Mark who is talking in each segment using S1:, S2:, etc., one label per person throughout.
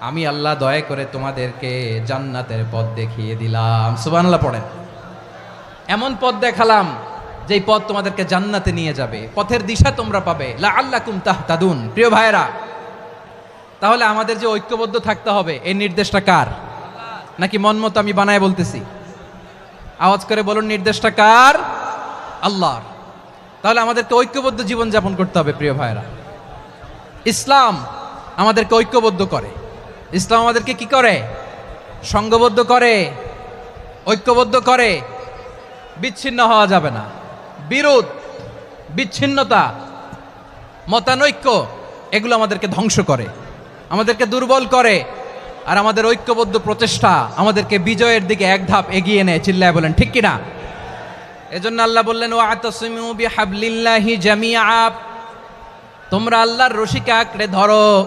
S1: আমি আল্লাহ দয়া করে তোমাদেরকে জান্নাতের পথ দেখিয়ে দিলাম। সুবহানাল্লাহ পড়েন। এমন পথ দেখালাম, যেই পথ তোমাদেরকে জান্নাতে নিয়ে যাবে। পথের দিশা তোমরা পাবে। লা আল্লাকুম তাহতাদুন। প্রিয় ভাইরা তাহলে আমাদের যে ঐক্যবদ্ধ থাকতে হবে এই নির্দেশটা কার? নাকি মন মতো আমি বানায় বলতেছি? আওয়াজ করে বলুন, নির্দেশটা কার? আল্লাহর। তাহলে আমাদেরকে ঐক্যবদ্ধ জীবন যাপন করতে হবে, প্রিয় ভাইরা ইসলাম আমাদেরকে ঐক্যবদ্ধ করে। ইসলাম আমাদেরকে কি করে? সংঘবদ্ধ করে, ঐক্যবদ্ধ করে। বিচ্ছিন্ন হওয়া যাবে না। বিরোধ, বিচ্ছিন্নতা, মতানৈক্য, এগুলো আমাদেরকে ধ্বংস করে। আমাদেরকে দুর্বল করে। আর আমাদের ঐক্যবদ্ধ প্রচেষ্টা আমাদেরকে বিজয়ের দিকে এক ধাপ এগিয়ে নেয়, চিল্লায় বলেন, ঠিক কিনা? এজন্য আল্লাহ বললেন ও আতসিমু বিহাবলিল্লাহি জামিআ। তোমরা আল্লাহর রশিকে আঁকড়ে ধরো।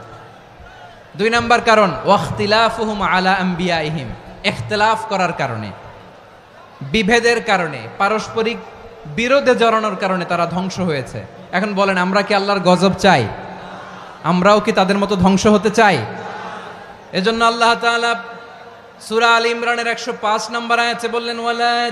S1: দুই নাম্বার কারণ, ওয়াখতিলাফুহুম আলা আম্বিয়াইহিম ইখতিলাফ করার কারণে। বিভেদের কারণে, পারস্পরিক বিরোধে জড়ানোর কারণে তারা ধ্বংস হয়েছে। এখন বলেন, আমরা কি আল্লাহর গজব চাই? আমরাও কি তাদের মতো ধ্বংস হতে চাই? এজন্য আল্লাহ তাআলা সূরা আল ইমরানের 105 নম্বর আয়াতে বললেন, ওয়ালা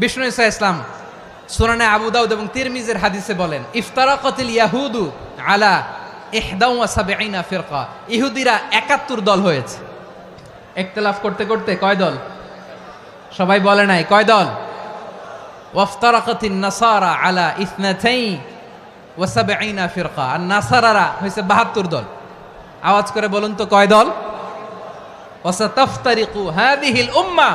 S1: বিষ্ণু ইসা ইসলাম সুনানে আবু দাউদ এবং তিরমিজের হাদিসে বলেন, ইফতারাকাতিল ইয়াহুদু আলা ইহদাউ ওয়া সাবঈনা ফিরকা। ইহুদিরা 71 দল হয়েছে। ইখতিলাফ করতে করতে কয় দল? সবাই বলে নাই, কয় দল? নাসারা আলা ইসনাতাই ওয়া সাবঈনা ফিরকা। আর নাসারারা হইছে 72 দল। আওয়াজ করে বলুন তো কয় দল? ওয়াসাতাফতারিকু হাদিহিল উম্মাহ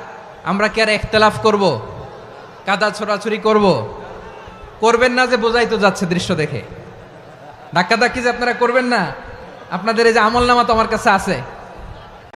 S1: আমরা কি আর একতলাফ করব? কাদা ছোড়াছুরি করব? করবেন না যে বোঝাই তো যাচ্ছে দৃশ্য দেখে। ধাক্কা ধাক্কি যে আপনারা করবেন না, আপনাদের এই যে আমল নামা তো আমার কাছে আছে।